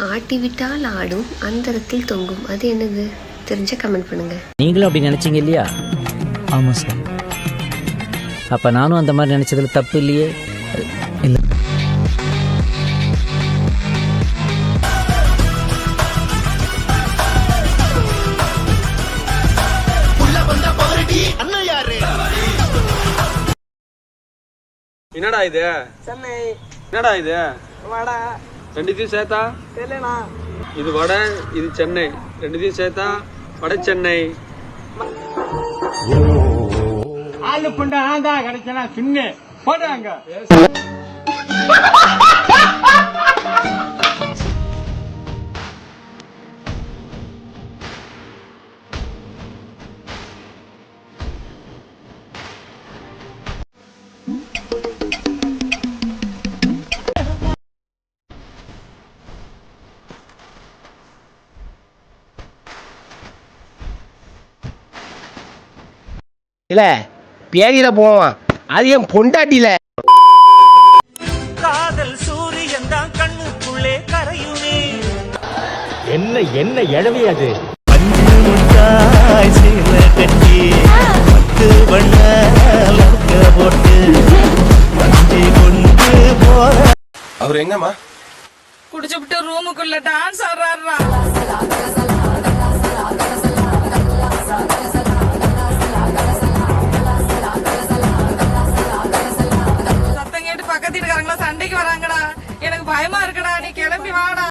ஆட்டி விட்டால் ஆடும் அந்தரத்தில் தொங்கும். அது என்னது? தெரிஞ்ச கமெண்ட் பண்ணுங்க. நீங்களும் அப்படி நினைச்சீங்க இல்லையா? ஆமாம் சார். அப்ப நானும் அந்த மாதிரி நினைச்சதுல தப்பு இல்லையே? இல்லை. என்னடா இது? சென்னை. என்னடா இது? வடை. ரெண்டுத்தையும் சேர்த்தா? இது வடை இது சென்னை. ரெண்டுத்தையும் சேர்த்தா வட சென்னை. ஆளு புண்டை நான் தான் கிடைச்சனா சின்ன. போடுறாங்க. இல்ல பேரியில போவான். அது என் பொண்டாட்டியில. காதல் சூரியன் தான் கண்ணுக்குள்ளே கரையுமே. என்ன என்ன இழவி அது? அவர் எங்கம்மா? குடிச்சுட்டு ரூமுக்குள்ள டான்ஸ் ஆடுறாருடா. பக்கத்து வீட்டுக்காரங்களா சண்டைக்கு வராங்கடா. எனக்கு பயமா இருக்குடா. நீ கிளம்பி வாடா.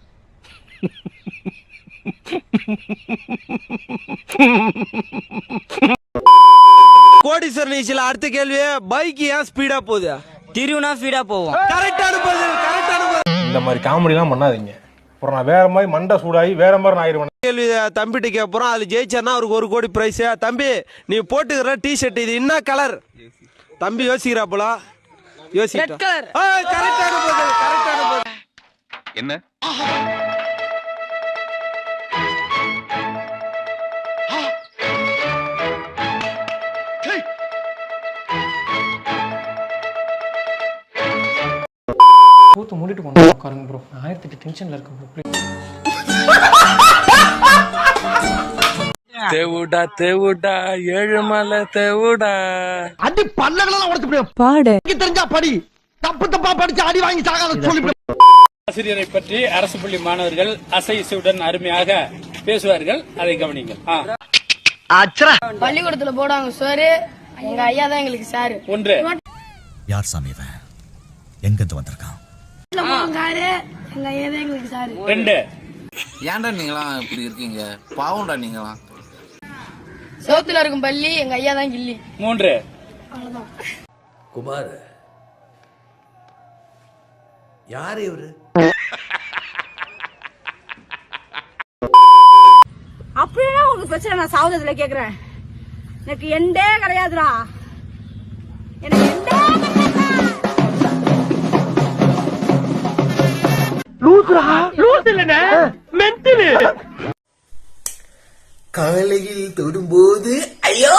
கோடீஸ்வரன் நீச்சல் அடுத்த கேள்வி பைக் ஏன் ஸ்பீடா போகுது? திருவுனா ஃபீடா போவோம். கரெக்டான பதில் கரெக்டான பதில் இந்த மாதிரி காமெடிலாம் பண்ணாதீங்க. அப்புறம் நான் வேற மாதிரி மண்டை சூடாகி வேற மாதிரி நான் ஆயிடுவேன். கேள்வி தம்பிட்ட கேட்போம். அது ஜெயிச்சானா அவருக்கு ஒரு கோடி பிரைஸ் தம்பி நீ போட்டுக்கிற டி ஷர்ட் இது என்ன கலர் தம்பி யோசிக்கிறாப்புல. யோசிக்கிட்டா colour. கரெக்டான பதில் கரெக்டான பதில் என்ன? பூத்து மூடிட்டு கொண்டு வந்து உட்காருங்க ப்ரோ ஆயிரத்தி எட்டு டென்ஷனில் இருக்கேன் ப்ரோ தேவுடா தேவுடா ஏழுமலை தேவுடா. அடி பல்லகளெல்லாம் உடச்சு பாடு. தெரிஞ்சா படி. தப்பு தப்பா படிச்சு அடி வாங்கி சாகாத சொல்லி ஆசிரியரை பற்றி அரசு பள்ளி மாணவர்கள் அசை இசையுடன் அருமையாக பேசுவார்கள். அதை கவனிங்கள். பள்ளிக்கூடத்துல போடுவாங்க சோறு. எங்க ஐயா தான் எங்களுக்கு சாரு. ஒன்று. யார் சாமி இவன்? எங்கிருந்து வந்திருக்கான்? சாரு எங்க ஐயா தான் எங்களுக்கு சாரு. ரெண்டு. ஏன்டா நீங்களாம் இப்படி இருக்கீங்க? பாவம்டா நீங்களாம். சோத்துல இருக்கும் பள்ளி எங்க ஐயா தான் கில்லி. மூன்று. குமார் யார் இவரு? அப்படியே உங்களுக்கு பிரச்சனை நான் சாவதத்துல கேக்குறேன். எனக்கு எண்டே கிடையாதுடா. எனக்கு எண்டே காலையில் தொடும்போது ஐயோ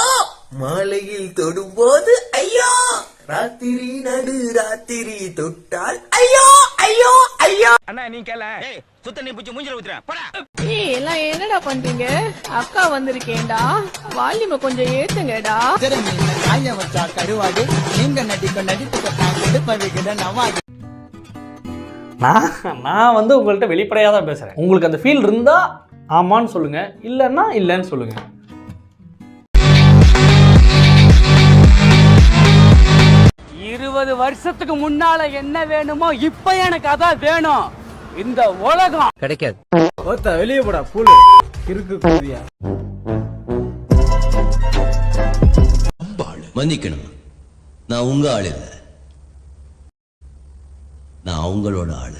மாலையில் தொடும்போது ஐயோ ராத்திரி நடு ராத்திரி தொட்டால் ஐயோ ஐயோ ஐயோ. அண்ணா நீ கேள. சுத்த நீ பிடிச்சி மூஞ்சில ஊத்துறேன் போடா. ஏய் எல்லாம் என்னடா பண்றீங்க? அக்கா வந்திருக்கேன்டா. வால்யூம கொஞ்சம் ஏத்துங்கடா. காய வச்சா கருவாடு நீங்க நடிக்க நடிப்பு நவாடு நான் நான் வந்து உங்கள்கிட்ட வெளிப்படையாக தான் பேசுகிறேன் உங்களுக்கு அந்த ஃபீல் இருந்தால் ஆமான்னு சொல்லுங்கள் இல்லைன்னா இல்லைன்னு சொல்லுங்கள் இருபது வருஷத்துக்கு முன்னால என்ன வேணுமோ இப்ப எனக்கு அதான் வேணும். இந்த உலகம். கிடைக்காது. ஓத்தா வெளியே போடா பூலு. இருக்கு கூதியா மன்னிக்கணும்? நான் உங்க ஆள் இல்ல. நான் அவங்களோட ஆளு.